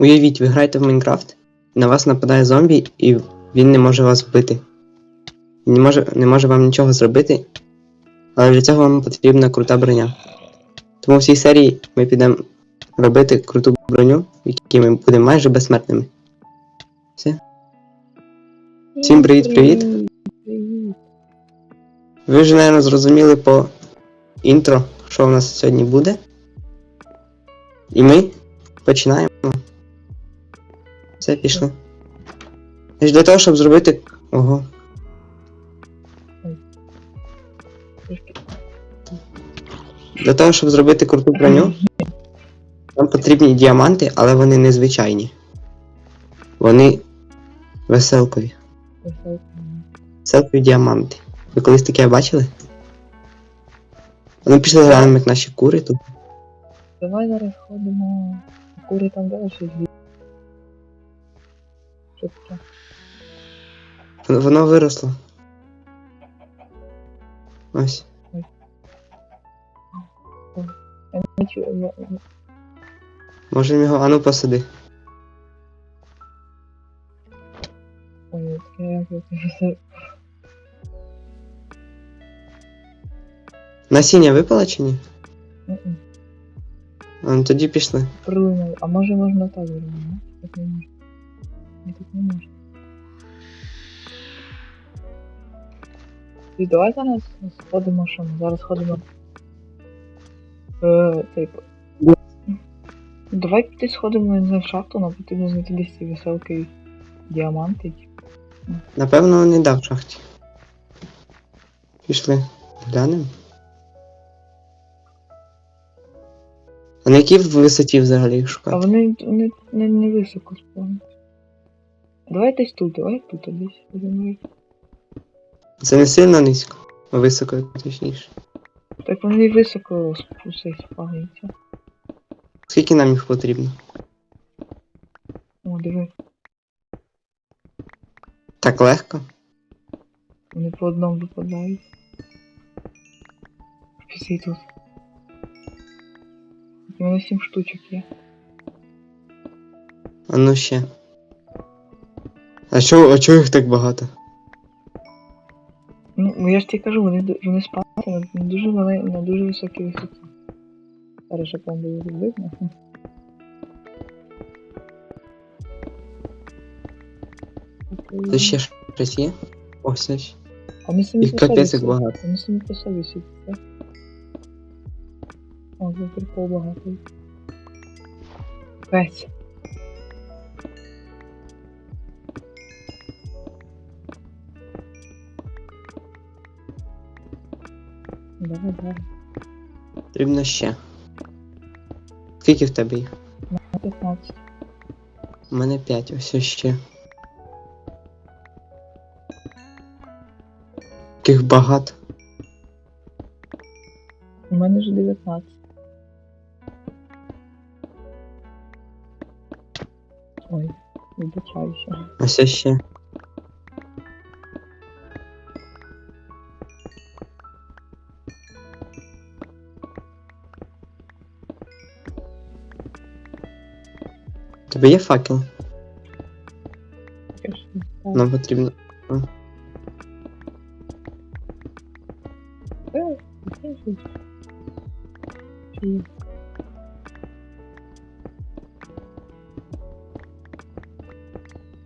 Уявіть, ви граєте в Майнкрафт, на вас нападає зомбі, і він не може вас вбити. Не може, не може вам нічого зробити, але для цього вам потрібна крута броня. Тому в цій серії ми підемо робити круту броню, в якій ми будемо майже безсмертними. Все. Всім привіт-привіт. Привіт. Ви вже, мабуть, зрозуміли по інтро, що у нас сьогодні буде. І ми починаємо. Все, пішли. Значить, Для того, щоб зробити. Ого. Для того, щоб зробити круту броню, нам потрібні діаманти, але вони незвичайні. Вони веселкові. Веселкові діаманти. Ви колись таке бачили? Ну пішли глянемо, як наші кури тут. Давай зараз ходимо. Кури там далі Воно- Воно виросло. Ось. Можемо його, ану посади. Насіння випало чи ні? Мгм. А, ну тоді пішли. Прилинули. А може можна так зробити? Ні? Так не. Не можна. І давай зараз сходимо, що ми зараз ходимо. Е. Да. Давай піти сходимо не знаю, в шахту, нам потрібно знайти десь ці веселки діаманти. Напевно, не дав в шахті. Пішли. Глянемо. А на якій висоті взагалі їх А вони, вони не, не високо спавнять. Давай десь тут, давай тут десь. будемо. Це не сильно низько, а високо точніше. Так вони високо усе спавняться. Скільки нам їх потрібно? О, диви, Так легко. вони по одному випадають. Всі тут. У мене сім штучок є. А ну ще. А чого, а чого їх так багато? Ну, ну, я ж тобі кажу, вони, ду- вони спавняться на, на дуже мале, на дуже високій висоті. Зараз щоб вам було видно. Це ще щось є? Ось ось. Вони самі Їх по собі капець як сидять. багато. Вони самі по собі сидять. так? О, це прикол багато. Пець. Давай, давай. Потрібно ще. Скільки в тебе? На 15. У мене 5, ось ще. Таких багато. У мене ж 19. Ой, вибачаюся. Ось ще. Тебе є факел? Нам потрібно.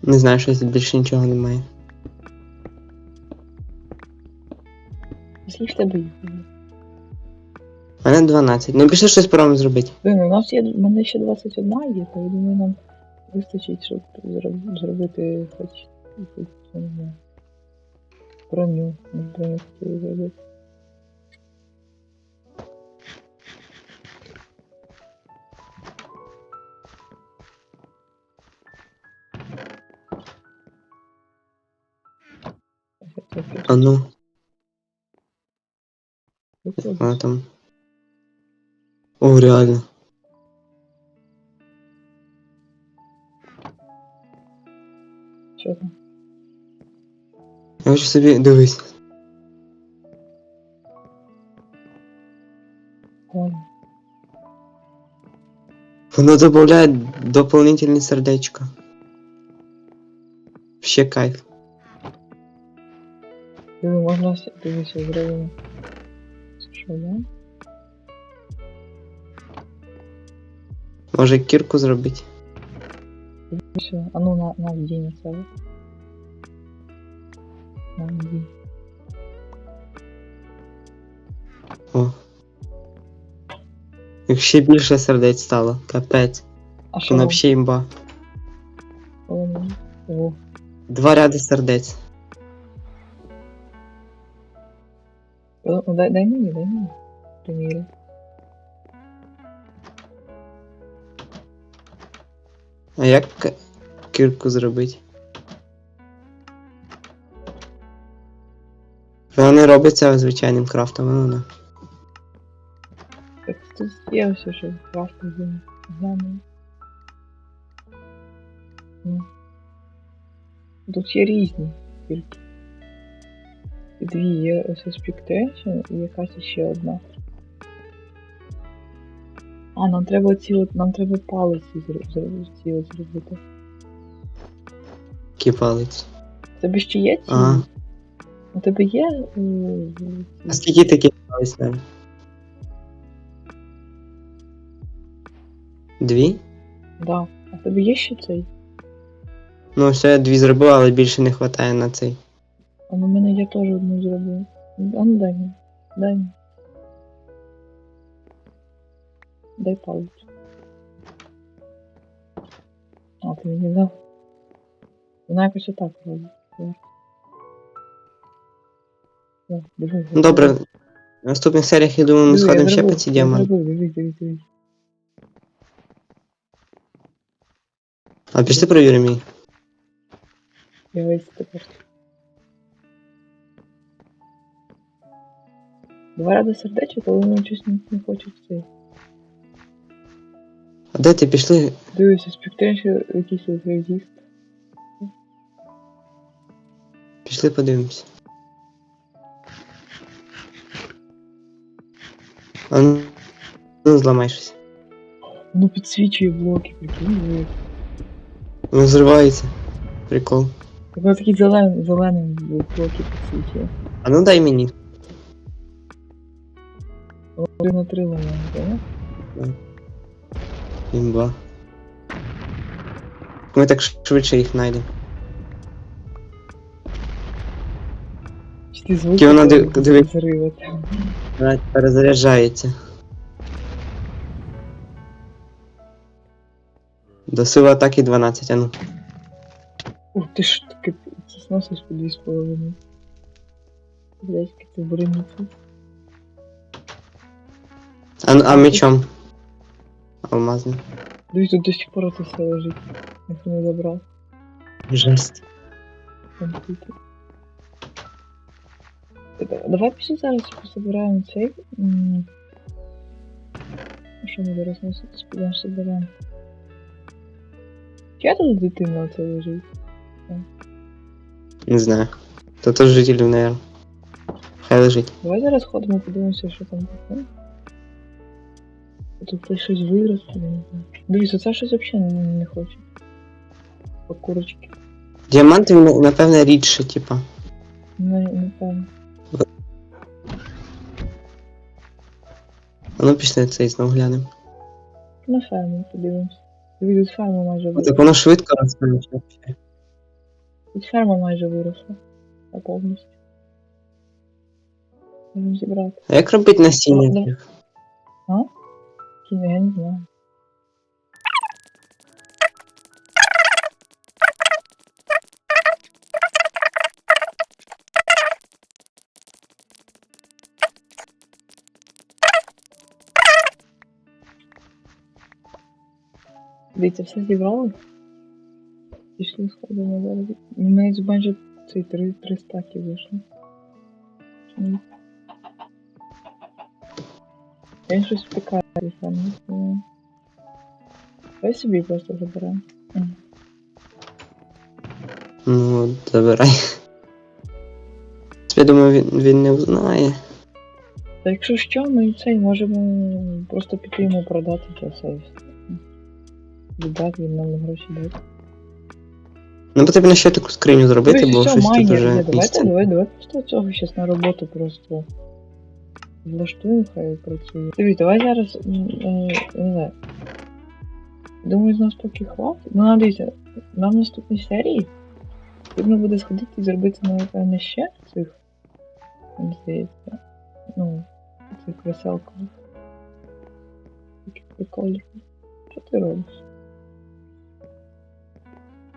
Не знаю, щось більше нічого немає. Скільки тебе їх? У мене 12. Ну пішли щось пробуємо зробити. Блин, у нас є, у мене ще 21 є, то я думаю, нам вистачить, щоб зроб- зробити хоч якусь, я не знаю, броню. Хотіли зробити. А ну, вона там. О, реально. Там? Я хочу собі дивись. Ой, Воно додає дополнительні сердечка. Ще кайф. Диви, можна с- дивися, зробимо. Що, да? Може кірку зробити? Все, а ну на, на вдінь це. На вдінь. О. Як ще більше сердець стало, капець. А що? Вона взагалі імба. воно? О, Два ряди сердець. О, ну, дай, дай мені, дай мені. Приміряй. А як кірку зробити? Вона не робиться звичайним крафтом, воно не. Так тут є все, що. Гляну. Ну. Тут є різні тільки. Дві є Expectation і якась ще одна. А, нам треба ці от, нам треба палиці зро- зро- ці от зробити. Який палець. У тебе ще є ці? Ага. У тебе є. е, А скільки палець треба? Дві? Да. А в тебе є ще цей? Ну, все, я дві зробив, але більше не вистачає на цей. А на мене я теж одну зробив. А ну дай мені. Дай мені. Дай палець. А, ти мені дав. Вона якось отак робить. Ну добре, в наступних серіях, я думаю, ми сходимо ще по ці я діаманти. зробив, Дивись, дивись, дивись. А пішли провіримо її. Дивись тепер. Два рази сердечок, але воно щось не, хоче цей. Де ти пішли? Дивися, спектренші якийсь от резист. Пішли подивимось. А ну, ну зламай щось. Воно підсвічує блоки, прикинь, диви. Воно зривається. Прикол. Воно такий зелений, зелений блоки підсвічує. А ну дай мені. Один три так? Імба. Ми так швидше їх знайдемо. Чи ти звуки Які вона там див- диви- зриви там? Вона перезаряджається. До сили атаки 12, а ну. Ух ти ж таки ти сносиш по дві з половиною. Блять, ти броніці. А, ну, а мечом. Алмазним. Дивись, тут до сих пор це все лежить. Ніхто не забрав. Жесть. Там тільки. Так, Давай після зараз пособираємо цей. м, Що ми зараз носити? Підемо соберемо. Я тут дитина оце лежить. Не знаю. То теж жителів, наверное. Хай лежить. Давай зараз ходимо, подивимося, що там таке. Тут щось виросте, я не знаю. Дивись, оце щось взагалі не, не хоче. По курочки. Діаманти, на- напевне, рідше, типа. Не, не певно. А ну пішли цей знов глянемо. На ферму подивимося. Дивись, тут ферма майже Так виросла. воно швидко росте. взагалі. Тут ферма майже виросла. А повністю. Можемо зібрати. А як робити насіння? Ну, Кіно, я не знаю. Все зібрали? Пішли сходимо зараз. У мене майже цей три, три стаки вийшло. Я щось втикаю саме. Давай собі просто. Мгм. Ну, забирай. Я думаю, він, він не узнає. Та якщо що, ми цей можемо просто піти йому продати це все. віддати, він нам гроші дати. Ну потрібно ще таку скриню зробити, бо щось тут є. Давайте, давай, давай просто цього щас на роботу просто влаштуємо, хай працює. Дивись, давай зараз, е, не знаю. Думаю, з нас поки хватить. Ну, дивіться, нам в наступній серії потрібно буде сходити і зробити, напевне, ще цих, здається, ну, цих веселкових. Таких прикольних. Що ти робиш?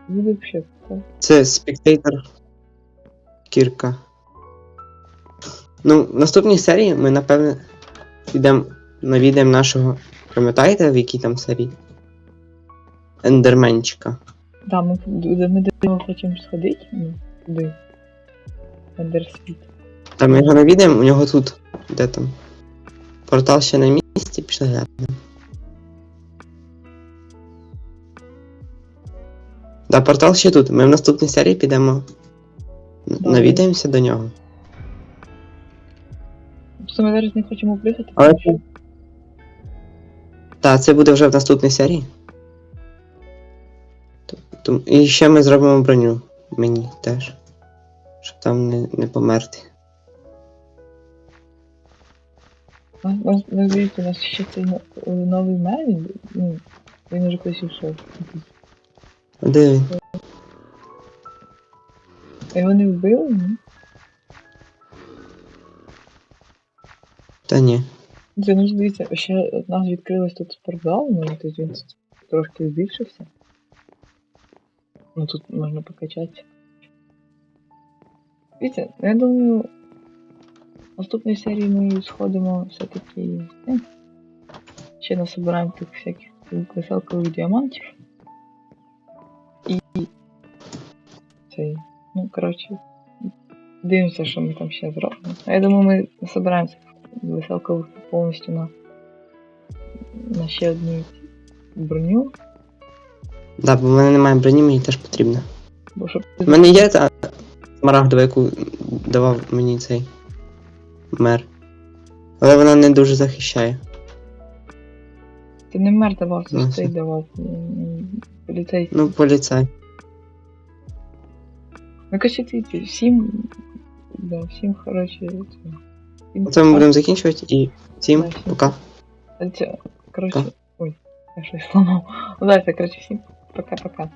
Буде взагалі. Це спектейтор Кірка. Ну, в наступній серії ми, напевне, підемо навідаємо нашого. Пам'ятаєте, в якій там серії? Ендерменчика. Да, ми, ми до нього хочемо сходити, ну, туди. Андерсвіт. Та ми його навідаємо, у нього тут. Де там? Портал ще на місці, пішли глянемо. Да, портал ще тут. Ми в наступній серії підемо. Навідаємося до нього. Просто ми зараз не хочемо приїхати, Але Так, це буде вже в наступній серії. Т- Тому- І ще ми зробимо броню. Мені теж. Щоб там не, не померти. у нас, ви дивіться, у нас ще цей но- новий мер, він, ну, він уже кудись ушов. А Де він? Його не вбили, ні? Та ні. Це, ну, дивіться, ще у нас відкрилось тут спортзал, ну, тобто він трошки збільшився. Ну, тут можна покачатися. Дивіться, я думаю, в наступній серії ми сходимо все-таки ще насобираємо тих всяких веселкових діамантів. І цей, ну, коротше, дивимося, що ми там ще зробимо. Я думаю, ми насобираємо веселкових повністю на, на ще одну броню, Да, бо в мене немає броні, мені теж потрібно. бо щоб У мене є та смарагдова, яку давав мені цей мер. Але вона не дуже захищає. Ти не мер давав, це ж цей давав. м, Поліцейський. Ну, поліцай. Ну, короче, ти, ти всім. Да, всім, короче, це. Ми пока. будемо закінчувати і всім Да, пока. Короче, Пока. ой, я щось сломав. Ну, да, короче, всім пока-пока.